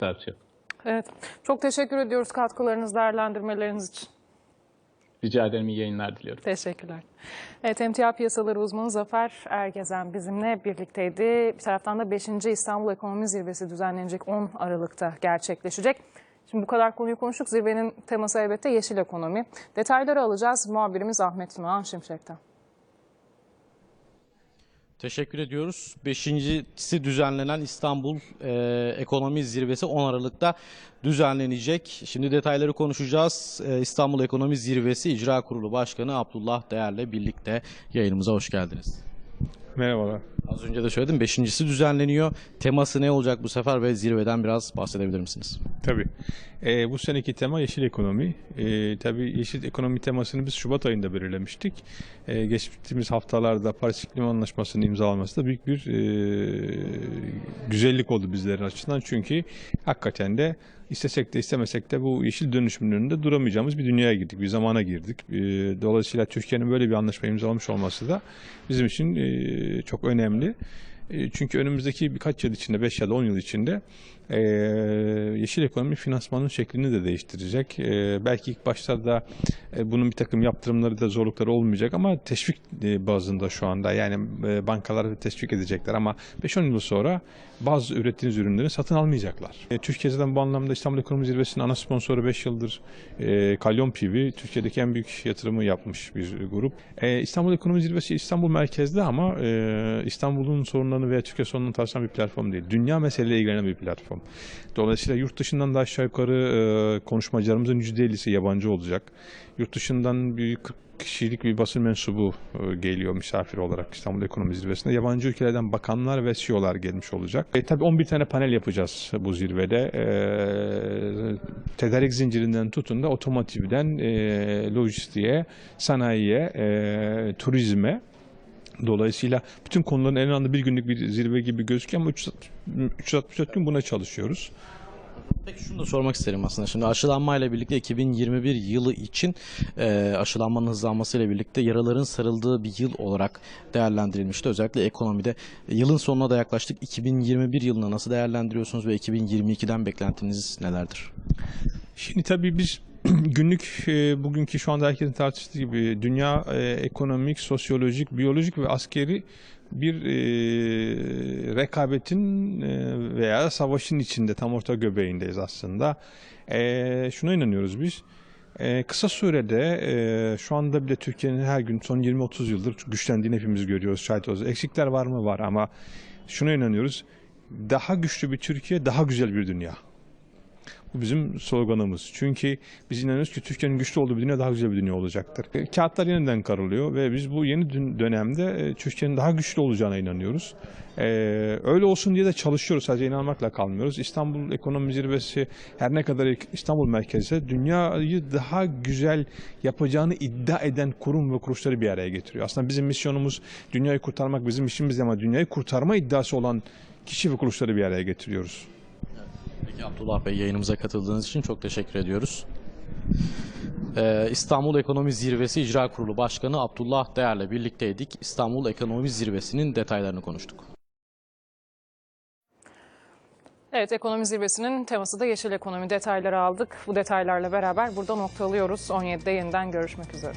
tartışalım. Evet. Çok teşekkür ediyoruz katkılarınız, değerlendirmeleriniz için. Rica ederim iyi yayınlar diliyorum. Teşekkürler. Evet, emtia piyasaları uzmanı Zafer Ergezen bizimle birlikteydi. Bir taraftan da 5. İstanbul Ekonomi Zirvesi düzenlenecek 10 Aralık'ta gerçekleşecek. Şimdi bu kadar konuyu konuştuk. Zirvenin teması elbette yeşil ekonomi. Detayları alacağız muhabirimiz Ahmet Tunağan Şimşek'ten. Teşekkür ediyoruz. Beşincisi düzenlenen İstanbul e, Ekonomi Zirvesi 10 Aralık'ta düzenlenecek. Şimdi detayları konuşacağız. E, İstanbul Ekonomi Zirvesi İcra Kurulu Başkanı Abdullah Değer'le birlikte yayınımıza hoş geldiniz. Merhabalar. Az önce de söyledim. Beşincisi düzenleniyor. Teması ne olacak bu sefer ve zirveden biraz bahsedebilir misiniz? Tabii. Ee, bu seneki tema yeşil ekonomi. Ee, tabii yeşil ekonomi temasını biz Şubat ayında belirlemiştik. Ee, geçtiğimiz haftalarda Paris İklim Anlaşması'nın imzalanması da büyük bir e, güzellik oldu bizlerin açısından. Çünkü hakikaten de istesek de istemesek de bu yeşil dönüşümün önünde duramayacağımız bir dünyaya girdik, bir zamana girdik. Ee, dolayısıyla Türkiye'nin böyle bir anlaşma imzalamış olması da bizim için e, çok önemli. E, Çünkü önümüzdeki birkaç yıl içinde, 5 ya da 10 yıl içinde e, yeşil ekonomi finansmanın şeklini de değiştirecek. E, belki ilk başlarda e, bunun bir takım yaptırımları da zorlukları olmayacak ama teşvik e, bazında şu anda yani e, bankalar teşvik edecekler ama 5-10 yıl sonra bazı ürettiğiniz ürünleri satın almayacaklar. E, Türkiye bu anlamda İstanbul Ekonomi Zirvesi'nin ana sponsoru 5 yıldır e, Kalyon PV, Türkiye'deki en büyük yatırımı yapmış bir grup. E, İstanbul Ekonomi Zirvesi İstanbul merkezde ama e, İstanbul'un sorunlarını veya Türkiye sorunlarını tartışan bir platform değil. Dünya meseleyle ilgilenen bir platform. Dolayısıyla yurt dışından da aşağı yukarı e, konuşmacılarımızın %50'si yabancı olacak. Yurt dışından bir 40 kişilik bir basın mensubu e, geliyor misafir olarak İstanbul Ekonomi Zirvesi'nde. Yabancı ülkelerden bakanlar ve CEO'lar gelmiş olacak. E, tabii 11 tane panel yapacağız bu zirvede. E, tedarik zincirinden tutun da otomotivden e, lojistiğe, sanayiye, e, turizme Dolayısıyla bütün konuların en anda bir günlük bir zirve gibi gözüküyor ama 364 gün buna çalışıyoruz. Peki şunu da sormak isterim aslında. Şimdi aşılanmayla birlikte 2021 yılı için e, aşılanmanın hızlanmasıyla birlikte yaraların sarıldığı bir yıl olarak değerlendirilmişti. Özellikle ekonomide E, yılın sonuna da yaklaştık. 2021 yılını nasıl değerlendiriyorsunuz ve 2022'den beklentiniz nelerdir? Şimdi tabii biz günlük e, bugünkü şu anda herkesin tartıştığı gibi dünya e, ekonomik, sosyolojik, biyolojik ve askeri bir e, rekabetin e, veya savaşın içinde tam orta göbeğindeyiz aslında. E, şuna inanıyoruz biz. E, kısa sürede e, şu anda bile Türkiye'nin her gün son 20-30 yıldır güçlendiğini hepimiz görüyoruz, şahit oluyoruz. Eksikler var mı? Var ama şuna inanıyoruz. Daha güçlü bir Türkiye, daha güzel bir dünya. Bu bizim sloganımız. Çünkü biz inanıyoruz ki Türkiye'nin güçlü olduğu bir dünya daha güzel bir dünya olacaktır. E, Kağıtlar yeniden karılıyor ve biz bu yeni dönemde e, Türkiye'nin daha güçlü olacağına inanıyoruz. E, öyle olsun diye de çalışıyoruz. Sadece inanmakla kalmıyoruz. İstanbul Ekonomi Zirvesi her ne kadar İstanbul merkezi dünyayı daha güzel yapacağını iddia eden kurum ve kuruluşları bir araya getiriyor. Aslında bizim misyonumuz dünyayı kurtarmak bizim işimiz ama dünyayı kurtarma iddiası olan kişi ve kuruluşları bir araya getiriyoruz. Abdullah Bey yayınımıza katıldığınız için çok teşekkür ediyoruz. Ee, İstanbul Ekonomi Zirvesi İcra Kurulu Başkanı Abdullah Değer'le birlikteydik. İstanbul Ekonomi Zirvesi'nin detaylarını konuştuk. Evet, ekonomi zirvesinin teması da yeşil ekonomi detayları aldık. Bu detaylarla beraber burada noktalıyoruz. 17'de yeniden görüşmek üzere.